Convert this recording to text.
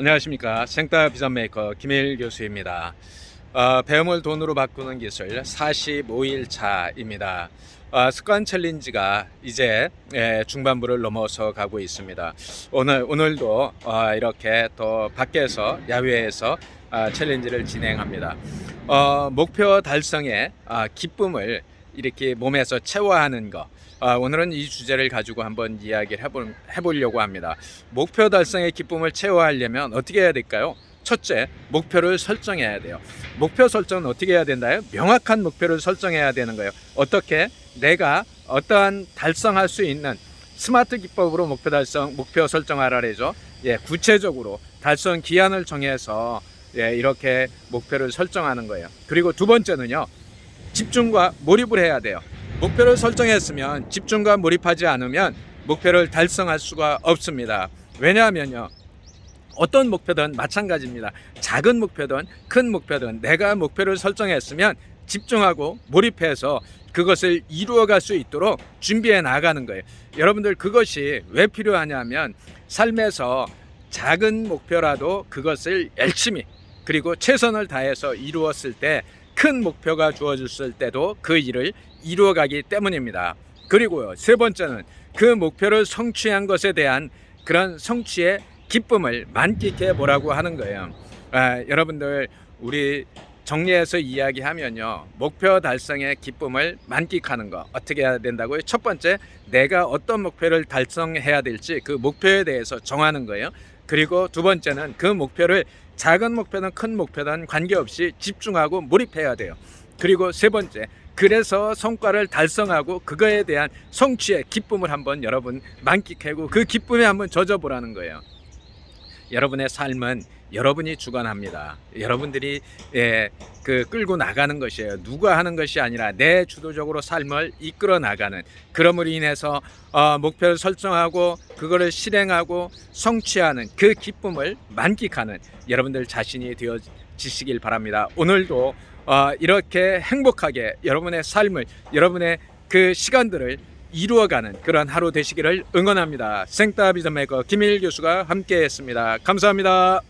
안녕하십니까 생따 비전 메이커 김일 교수입니다. 어, 배움을 돈으로 바꾸는 기술 45일 차입니다. 어, 습관 챌린지가 이제 예, 중반부를 넘어서 가고 있습니다. 오늘 오늘도 어, 이렇게 또 밖에서 야외에서 아, 챌린지를 진행합니다. 어, 목표 달성의 아, 기쁨을 이렇게 몸에서 채워하는 것. 아, 오늘은 이 주제를 가지고 한번 이야기를 해보, 해보려고 합니다. 목표 달성의 기쁨을 채워하려면 어떻게 해야 될까요? 첫째, 목표를 설정해야 돼요. 목표 설정은 어떻게 해야 된다요? 명확한 목표를 설정해야 되는 거예요. 어떻게? 내가 어떠한 달성할 수 있는 스마트 기법으로 목표 달성, 목표 설정하라 그러죠. 예, 구체적으로 달성 기한을 정해서 예, 이렇게 목표를 설정하는 거예요. 그리고 두 번째는요. 집중과 몰입을 해야 돼요. 목표를 설정했으면 집중과 몰입하지 않으면 목표를 달성할 수가 없습니다. 왜냐하면요. 어떤 목표든 마찬가지입니다. 작은 목표든 큰 목표든 내가 목표를 설정했으면 집중하고 몰입해서 그것을 이루어갈 수 있도록 준비해 나가는 거예요. 여러분들 그것이 왜 필요하냐면 삶에서 작은 목표라도 그것을 열심히 그리고 최선을 다해서 이루었을 때 큰 목표가 주어졌을 때도 그 일을 이루어가기 때문입니다. 그리고요 세 번째는 그 목표를 성취한 것에 대한 그런 성취의 기쁨을 만끽해 보라고 하는 거예요. 아, 여러분들 우리 정리해서 이야기하면요 목표 달성의 기쁨을 만끽하는 거 어떻게 해야 된다고요? 첫 번째 내가 어떤 목표를 달성해야 될지 그 목표에 대해서 정하는 거예요. 그리고 두 번째는 그 목표를 작은 목표든 큰 목표든 관계없이 집중하고 몰입해야 돼요. 그리고 세 번째 그래서 성과를 달성하고 그거에 대한 성취의 기쁨을 한번 여러분 만끽하고 그 기쁨에 한번 젖어보라는 거예요. 여러분의 삶은 여러분이 주관합니다. 여러분들이 예, 그 끌고 나가는 것이에요. 누가 하는 것이 아니라 내 주도적으로 삶을 이끌어 나가는. 그럼으로 인해서 어, 목표를 설정하고 그거를 실행하고 성취하는 그 기쁨을 만끽하는 여러분들 자신이 되어지시길 바랍니다. 오늘도 어, 이렇게 행복하게 여러분의 삶을 여러분의 그 시간들을 이루어가는 그런 하루 되시기를 응원합니다. 생따 비전메이커 김일 교수가 함께했습니다. 감사합니다.